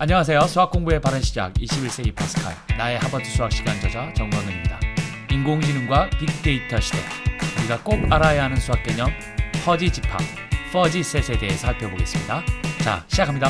안녕하세요. 수학 공부의 바른 시작 21세기 파스칼 나의 하버드 수학 시간 저자 정광근입니다. 인공지능과 빅데이터 시대 우리가 꼭 알아야 하는 수학 개념 퍼지 집합, 퍼지 셋에 대해 살펴보겠습니다. 자, 시작합니다.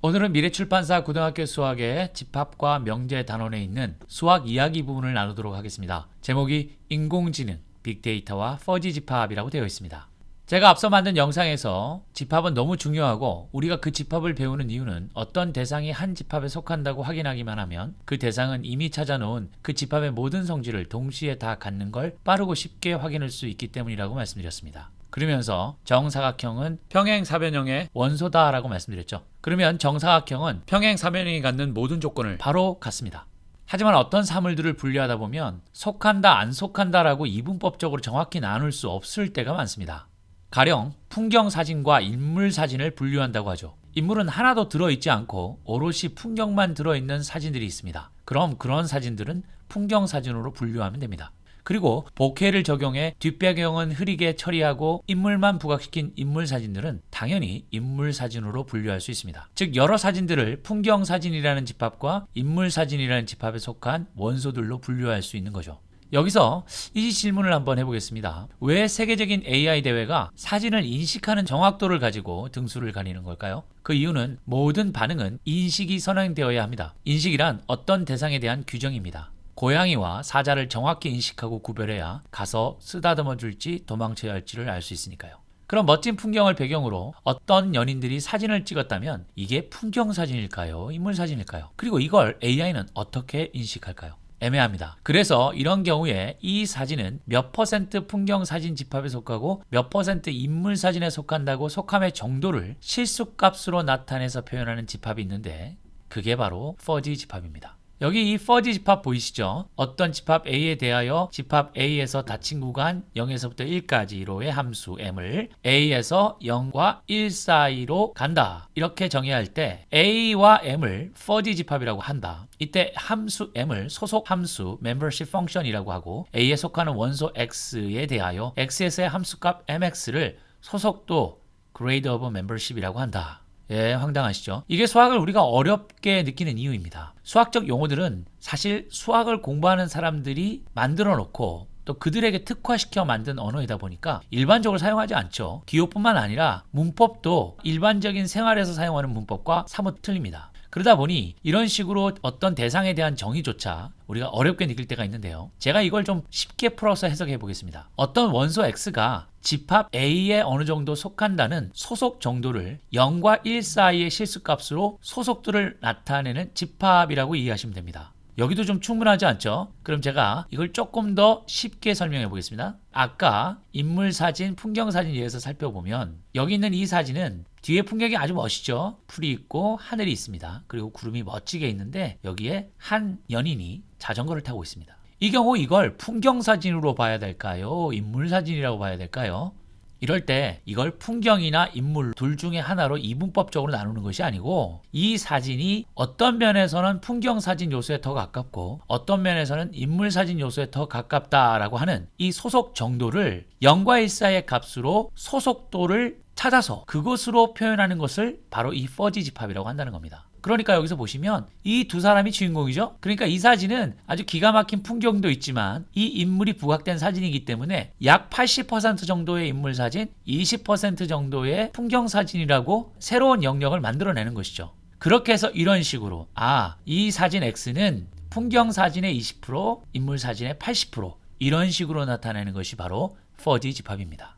오늘은 미래출판사 고등학교 수학의 집합과 명제 단원에 있는 수학 이야기 부분을 나누도록 하겠습니다. 제목이 인공지능, 빅데이터와 퍼지 집합이라고 되어 있습니다. 제가 앞서 만든 영상에서 집합은 너무 중요하고 우리가 그 집합을 배우는 이유는 어떤 대상이 한 집합에 속한다고 확인하기만 하면 그 대상은 이미 찾아놓은 그 집합의 모든 성질을 동시에 다 갖는 걸 빠르고 쉽게 확인할 수 있기 때문이라고 말씀드렸습니다. 그러면서 정사각형은 평행사변형의 원소다라고 말씀드렸죠. 그러면 정사각형은 평행사변형이 갖는 모든 조건을 바로 갖습니다. 하지만 어떤 사물들을 분류하다 보면 속한다, 안 속한다라고 이분법적으로 정확히 나눌 수 없을 때가 많습니다. 가령 풍경 사진과 인물 사진을 분류한다고 하죠. 인물은 하나도 들어있지 않고 오롯이 풍경만 들어있는 사진들이 있습니다. 그럼 그런 사진들은 풍경 사진으로 분류하면 됩니다. 그리고 복회를 적용해 뒷배경은 흐리게 처리하고 인물만 부각시킨 인물 사진들은 당연히 인물 사진으로 분류할 수 있습니다. 즉 여러 사진들을 풍경 사진이라는 집합과 인물 사진이라는 집합에 속한 원소들로 분류할 수 있는 거죠. 여기서 이 질문을 한번 해보겠습니다. 왜 세계적인 AI 대회가 사진을 인식하는 정확도를 가지고 등수를 가리는 걸까요? 그 이유는 모든 반응은 인식이 선행되어야 합니다. 인식이란 어떤 대상에 대한 규정입니다. 고양이와 사자를 정확히 인식하고 구별해야 가서 쓰다듬어 줄지 도망쳐야 할지를 알 수 있으니까요. 그럼 멋진 풍경을 배경으로 어떤 연인들이 사진을 찍었다면 이게 풍경 사진일까요? 인물 사진일까요? 그리고 이걸 AI는 어떻게 인식할까요? 애매합니다. 그래서 이런 경우에 이 사진은 몇 퍼센트 풍경 사진 집합에 속하고 몇 퍼센트 인물 사진에 속한다고 속함의 정도를 실수값으로 나타내서 표현하는 집합이 있는데 그게 바로 퍼지 집합입니다. 여기 이 퍼지 집합 보이시죠? 어떤 집합 A에 대하여 집합 A에서 닫힌 구간 0에서부터 1까지로의 함수 m을 A에서 0과 1 사이로 간다. 이렇게 정의할 때 A와 m을 퍼지 집합이라고 한다. 이때 함수 m을 소속 함수 membership function이라고 하고 A에 속하는 원소 x에 대하여 x에서의 함수값 mx를 소속도 grade of membership이라고 한다. 예, 황당하시죠? 이게 수학을 우리가 어렵게 느끼는 이유입니다. 수학적 용어들은 사실 수학을 공부하는 사람들이 만들어 놓고 또 그들에게 특화시켜 만든 언어이다 보니까 일반적으로 사용하지 않죠. 기호뿐만 아니라 문법도 일반적인 생활에서 사용하는 문법과 사뭇 틀립니다. 그러다 보니 이런 식으로 어떤 대상에 대한 정의조차 우리가 어렵게 느낄 때가 있는데요. 제가 이걸 좀 쉽게 풀어서 해석해 보겠습니다. 어떤 원소 x가 집합 A에 어느 정도 속한다는 소속 정도를 0과 1 사이의 실수값으로 소속도를 나타내는 집합이라고 이해하시면 됩니다. 여기도 좀 충분하지 않죠? 그럼 제가 이걸 조금 더 쉽게 설명해 보겠습니다. 아까 인물 사진, 풍경 사진 예에서 살펴보면 여기 있는 이 사진은 뒤에 풍경이 아주 멋있죠? 풀이 있고 하늘이 있습니다. 그리고 구름이 멋지게 있는데 여기에 한 연인이 자전거를 타고 있습니다. 이 경우 이걸 풍경 사진으로 봐야 될까요? 인물 사진이라고 봐야 될까요? 이럴 때 이걸 풍경이나 인물 둘 중에 하나로 이분법적으로 나누는 것이 아니고 이 사진이 어떤 면에서는 풍경 사진 요소에 더 가깝고 어떤 면에서는 인물 사진 요소에 더 가깝다라고 하는 이 소속 정도를 0과 1 사이의 값으로 소속도를 찾아서 그것으로 표현하는 것을 바로 이 퍼지 집합이라고 한다는 겁니다. 그러니까 여기서 보시면 이 두 사람이 주인공이죠. 그러니까 이 사진은 아주 기가 막힌 풍경도 있지만 이 인물이 부각된 사진이기 때문에 약 80% 정도의 인물 사진, 20% 정도의 풍경 사진이라고 새로운 영역을 만들어내는 것이죠. 그렇게 해서 이런 식으로 아, 이 사진 X는 풍경 사진의 20%, 인물 사진의 80% 이런 식으로 나타내는 것이 바로 퍼지 집합입니다.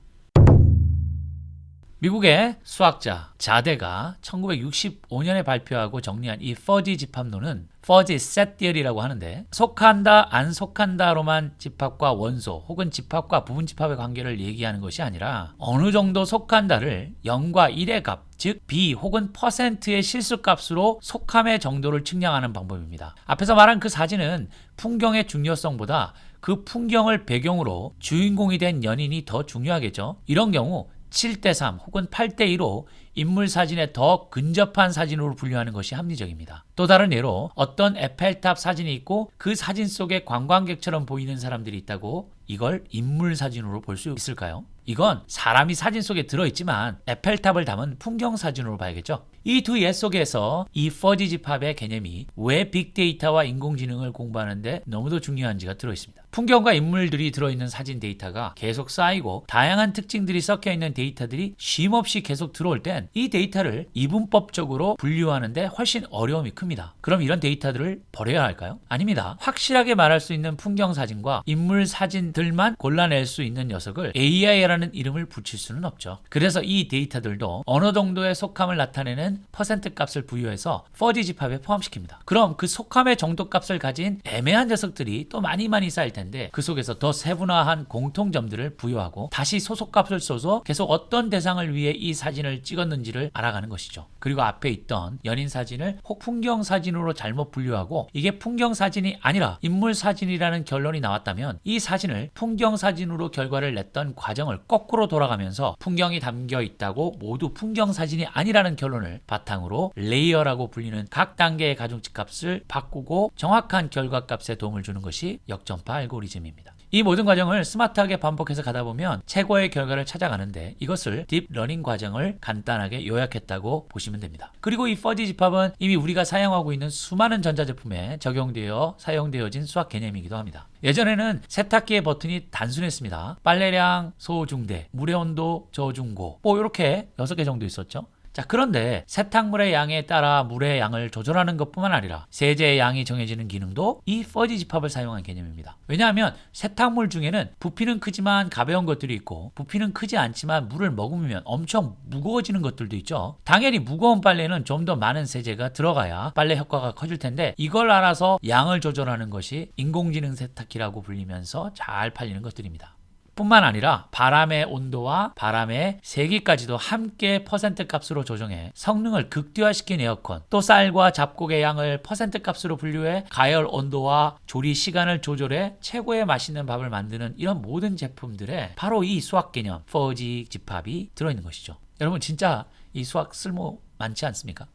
미국의 수학자 자대가 1965년에 발표하고 정리한 이 퍼지 집합론은 퍼지 셋디얼이라고 하는데 속한다 안 속한다로만 집합과 원소 혹은 집합과 부분 집합의 관계를 얘기하는 것이 아니라 어느 정도 속한다를 0과 1의 값, 즉 b 혹은 퍼센트의 실수값으로 속함의 정도를 측량하는 방법입니다. 앞에서 말한 그 사진은 풍경의 중요성보다 그 풍경을 배경으로 주인공이 된 연인이 더 중요하겠죠. 이런 경우 7대 3 혹은 8대 2로 인물 사진에 더 근접한 사진으로 분류하는 것이 합리적입니다. 또 다른 예로 어떤 에펠탑 사진이 있고 그 사진 속에 관광객처럼 보이는 사람들이 있다고 이걸 인물 사진으로 볼 수 있을까요? 이건 사람이 사진 속에 들어있지만 에펠탑을 담은 풍경 사진으로 봐야겠죠. 이두옛 속에서 이 퍼지 집합의 개념이 왜 빅데이터와 인공지능을 공부하는데 너무도 중요한지가 들어있습니다. 풍경과 인물들이 들어있는 사진 데이터가 계속 쌓이고 다양한 특징들이 섞여 있는 데이터들이 쉼없이 계속 들어올 땐 이 데이터를 이분법적으로 분류하는데 훨씬 어려움이 큽니다. 그럼 이런 데이터들을 버려야 할까요? 아닙니다. 확실하게 말할 수 있는 풍경 사진과 인물 사진들만 골라낼 수 있는 녀석을 AI라는 이름을 붙일 수는 없죠. 그래서 이 데이터들도 어느 정도의 속함을 나타내는 퍼센트 값을 부여해서 퍼지 집합에 포함시킵니다. 그럼 그 속함의 정도 값을 가진 애매한 녀석들이 또 많이 많이 쌓일 텐데 그 속에서 더 세분화한 공통점들을 부여하고 다시 소속값을 써서 계속 어떤 대상을 위해 이 사진을 찍었는지를 알아가는 것이죠. 그리고 앞에 있던 연인 사진을 혹 풍경 사진으로 잘못 분류하고 이게 풍경 사진이 아니라 인물 사진이라는 결론이 나왔다면 이 사진을 풍경 사진으로 결과를 냈던 과정을 거꾸로 돌아가면서 풍경이 담겨 있다고 모두 풍경 사진이 아니라는 결론을 바탕으로 레이어라고 불리는 각 단계의 가중치 값을 바꾸고 정확한 결과 값에 도움을 주는 것이 역전파 알고리즘입니다. 이 모든 과정을 스마트하게 반복해서 가다 보면 최고의 결과를 찾아가는데 이것을 딥러닝 과정을 간단하게 요약했다고 보시면 됩니다. 그리고 이 퍼지 집합은 이미 우리가 사용하고 있는 수많은 전자제품에 적용되어 사용되어진 수학 개념이기도 합니다. 예전에는 세탁기의 버튼이 단순했습니다. 빨래량, 소중대, 물의 온도, 저중고 뭐 이렇게 6개 정도 있었죠. 자, 그런데 세탁물의 양에 따라 물의 양을 조절하는 것뿐만 아니라 세제의 양이 정해지는 기능도 이 퍼지 집합을 사용한 개념입니다. 왜냐하면 세탁물 중에는 부피는 크지만 가벼운 것들이 있고 부피는 크지 않지만 물을 머금으면 엄청 무거워지는 것들도 있죠. 당연히 무거운 빨래는 좀 더 많은 세제가 들어가야 빨래 효과가 커질 텐데 이걸 알아서 양을 조절하는 것이 인공지능 세탁기라고 불리면서 잘 팔리는 것들입니다. 뿐만 아니라 바람의 온도와 바람의 세기까지도 함께 퍼센트 값으로 조정해 성능을 극대화시킨 에어컨, 또 쌀과 잡곡의 양을 퍼센트 값으로 분류해 가열 온도와 조리 시간을 조절해 최고의 맛있는 밥을 만드는 이런 모든 제품들에 바로 이 수학 개념, 퍼지 집합이 들어있는 것이죠. 여러분 진짜 이 수학 쓸모 많지 않습니까?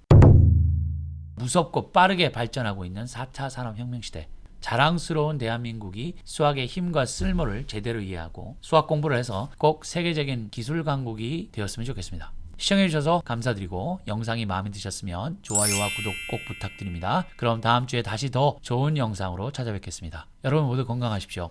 무섭고 빠르게 발전하고 있는 4차 산업혁명 시대. 자랑스러운 대한민국이 수학의 힘과 쓸모를 제대로 이해하고 수학 공부를 해서 꼭 세계적인 기술 강국이 되었으면 좋겠습니다. 시청해주셔서 감사드리고 영상이 마음에 드셨으면 좋아요와 구독 꼭 부탁드립니다. 그럼 다음 주에 다시 더 좋은 영상으로 찾아뵙겠습니다. 여러분 모두 건강하십시오.